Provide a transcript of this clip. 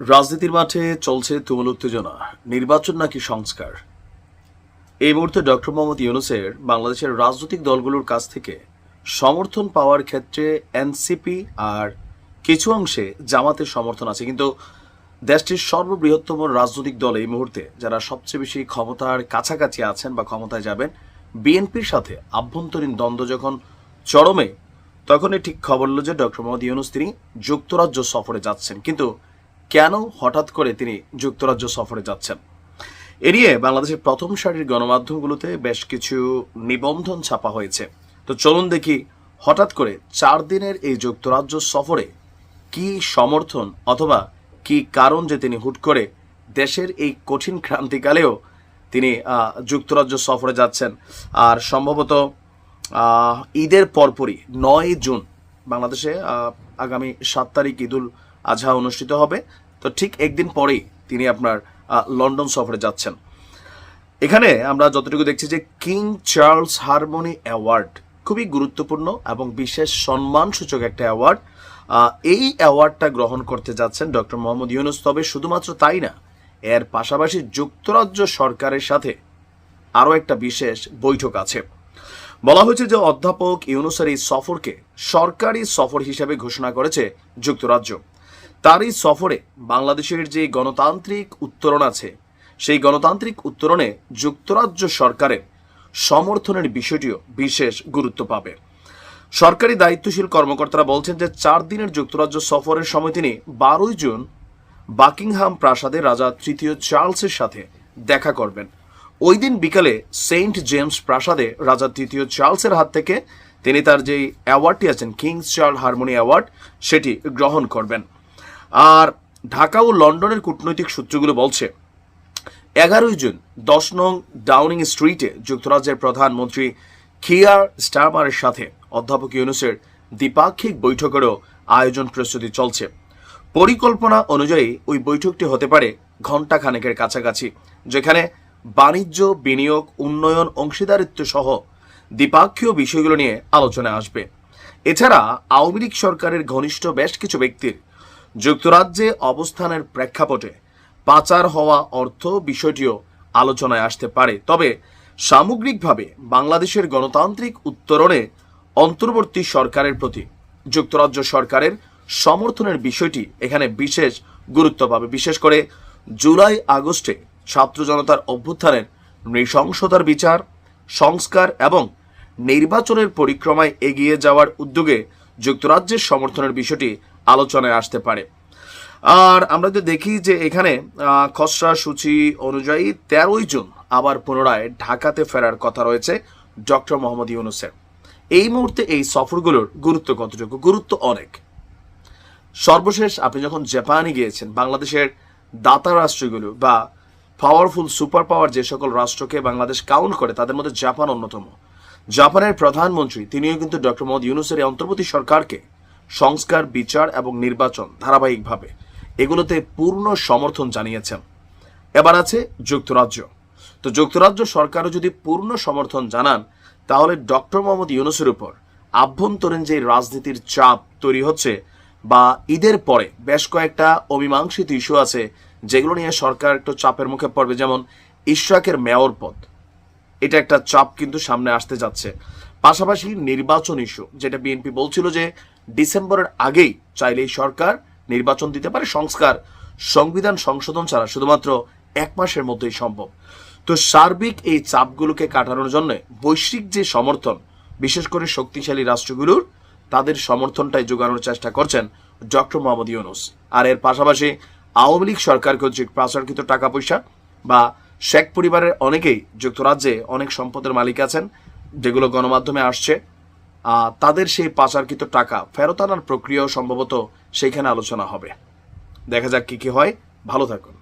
রাজনীতির মাঠে চলছে তুমুল উত্তেজনা। নির্বাচন নাকি সংস্কার? এই মুহূর্তে ডক্টর মোহাম্মদ ইউনুসের বাংলাদেশের রাজনৈতিক দলগুলোর কাছ থেকে সমর্থন পাওয়ার ক্ষেত্রে এনসিপি আর কিছু অংশে জামাতের সমর্থন আছে। কিন্তু দেশটির সর্ববৃহত্তম রাজনৈতিক দল এই মুহূর্তে যারা সবচেয়ে বেশি ক্ষমতার কাছাকাছি আছেন বা ক্ষমতায় যাবেন, বিএনপির সাথে আভ্যন্তরীণ দ্বন্দ্ব যখন চরমে, তখনই ঠিক খবর হলো যে ডক্টর মোহাম্মদ ইউনুস তিনি যুক্তরাজ্য সফরে যাচ্ছেন। কিন্তু কেন হঠাৎ করে তিনি যুক্তরাজ্য সফরে যাচ্ছেন? এ নিয়ে বাংলাদেশের প্রথম সারির গণমাধ্যমগুলোতে বেশ কিছু নিবন্ধন ছাপা হয়েছে। তো চলুন দেখি হঠাৎ করে চার দিনের এই যুক্তরাজ্য সফরে কি সমর্থন অথবা কি কারণ যে তিনি হুট করে দেশের এই কঠিন ক্রান্তিকালেও তিনি যুক্তরাজ্য সফরে যাচ্ছেন। আর সম্ভবত ঈদের পরপরই নয় জুন বাংলাদেশে আগামী সাত তারিখ ঈদুল আজহা অনুষ্ঠিত হবে। তো ঠিক একদিন পরেই তিনি আপনার লন্ডন সফরে যাচ্ছেন। এখানে আমরা যতটুকু দেখছি যে কিং চার্লস হারমোনি অ্যাওয়ার্ড, খুবই গুরুত্বপূর্ণ এবং বিশেষ সম্মানসূচক একটা অ্যাওয়ার্ড। এই অ্যাওয়ার্ডটা গ্রহণ করতে যাচ্ছেন ডক্টর মোহাম্মদ ইউনুস, তবে শুধুমাত্র তাই না, এর পাশাপাশি যুক্তরাজ্য সরকারের সাথে আরও একটা বিশেষ বৈঠক আছে। বলা হয়েছে যে অধ্যাপক ইউনুসের এই সফরকে সরকারি সফর হিসেবে ঘোষণা করেছে যুক্তরাজ্য। তার এই সফরে বাংলাদেশের যে গণতান্ত্রিক উত্তরণ আছে, সেই গণতান্ত্রিক উত্তরণে যুক্তরাজ্য সরকারের সমর্থনের বিষয়টিও বিশেষ গুরুত্ব পাবে। সরকারি দায়িত্বশীল কর্মকর্তারা বলছেন যে চার দিনের যুক্তরাজ্য সফরের সময় তিনি বারোই জুন বাকিংহাম প্রাসাদে রাজা তৃতীয় চার্লসের সাথে দেখা করবেন। ওই দিন বিকালে সেন্ট জেমস প্রাসাদে রাজা তৃতীয় চার্লসের হাত থেকে তিনি তার যেই অ্যাওয়ার্ডটি আছেন কিংস চার্ল হারমোনি অ্যাওয়ার্ড, সেটি গ্রহণ করবেন। আর ঢাকা ও লন্ডনের কূটনৈতিক সূত্রগুলো বলছে, এগারোই জুন দশ নং ডাউনিং স্ট্রিটে যুক্তরাজ্যের প্রধানমন্ত্রী খিয়ার স্টারমারের সাথে অধ্যাপক ইউনুসের দ্বিপাক্ষিক বৈঠকেরও আয়োজন প্রস্তুতি চলছে। পরিকল্পনা অনুযায়ী ওই বৈঠকটি হতে পারে ঘণ্টা খানেকের কাছাকাছি, যেখানে বাণিজ্য, বিনিয়োগ, উন্নয়ন, অংশীদারিত্ব সহ দ্বিপাক্ষীয় বিষয়গুলো নিয়ে আলোচনা আসবে। এছাড়া আওয়ামী লীগ সরকারের ঘনিষ্ঠ বেশ কিছু ব্যক্তির যুক্তরাজ্যে অবস্থানের প্রেক্ষাপটে পাচার হওয়া অর্থ বিষয়টিও আলোচনায় আসতে পারে। তবে সামগ্রিকভাবে বাংলাদেশের গণতান্ত্রিক উত্তরণে অন্তর্বর্তী সরকারের প্রতি, যুক্তরাজ্য সরকারের সমর্থনের বিষয়টি এখানে বিশেষ গুরুত্ব পাবে। বিশেষ করে জুলাই আগস্টে ছাত্র জনতার অভ্যুত্থানের নৃশংসতার বিচার, সংস্কার এবং নির্বাচনের পরিক্রমায় এগিয়ে যাওয়ার উদ্যোগে যুক্তরাজ্যের সমর্থনের বিষয়টি আলোচনায় আসতে পারে। আর আমরা যদি দেখি যে এখানে খসড়া সূচি অনুযায়ী তেরোই জুন আবার পুনরায় ঢাকাতে ফেরার কথা রয়েছে ডক্টর মোহাম্মদ ইউনুসের। এই মুহূর্তে এই সফরগুলোর গুরুত্ব কতটুকু? গুরুত্ব অনেক। সর্বশেষ আপনি যখন জাপানে গিয়েছেন, বাংলাদেশের দাতা রাষ্ট্রগুলো বা পাওয়ারফুল সুপার পাওয়ার যে সকল রাষ্ট্রকে বাংলাদেশ কাউন্ট করে, তাদের মধ্যে জাপান অন্যতম। জাপানের প্রধানমন্ত্রী, তিনিও কিন্তু ডক্টর মোহাম্মদ ইউনুসের অন্তর্বর্তী সরকারকে সংস্কার, বিচার এবং নির্বাচন ধারাবাহিকভাবে। এগুলোতে পূর্ণ সমর্থন জানিয়েছেন। এবার আছে যুক্তরাজ্য। তো যুক্তরাজ্য সরকারও যদি পূর্ণ সমর্থন জানান, তাহলে ডক্টর মোহাম্মদ ইউনুসের উপর আভ্যন্তরীণ যে রাজনীতির চাপ তৈরি হচ্ছে বা ঈদের পরে বেশ কয়েকটা অমীমাংসিত ইস্যু আছে যেগুলো নিয়ে সরকার একটু চাপের মুখে পড়বে, যেমন ইশরাকের মেয়র পদ। এটা একটা চাপ কিন্তু সামনে আসতে যাচ্ছে। পাশাপাশি নির্বাচন ইস্যু, যেটা বিএনপি বলছিল যে ডিসেম্বরের আগেই চাইলেই সরকার নির্বাচন দিতে পারে। সংস্কার সংবিধান সংশোধন ছাড়া শুধুমাত্র এক মাসের মধ্যেই সম্ভব। তো সার্বিক এই চাপগুলোকে কাটানোর জন্য বৈশ্বিক যে সমর্থন, বিশেষ করে শক্তিশালী রাষ্ট্রগুলোর, তাদের সমর্থনটাই জোগানোর চেষ্টা করছেন ডক্টর মোহাম্মদ ইউনুস। আর এর পাশাপাশি আওয়ামী লীগ সরকার কর্তৃক পাচারকৃত টাকা পয়সা বা শেখ পরিবারের অনেকেই যুক্তরাজ্যে অনেক সম্পদের মালিক আছেন, যেগুলো গণমাধ্যমে আসছে। তাদের সেই পাচারকৃত টাকা ফেরত আনার প্রক্রিয়াও সম্ভবত সেইখানে আলোচনা হবে। দেখা যাক কি কি হয়। ভালো থাকুন।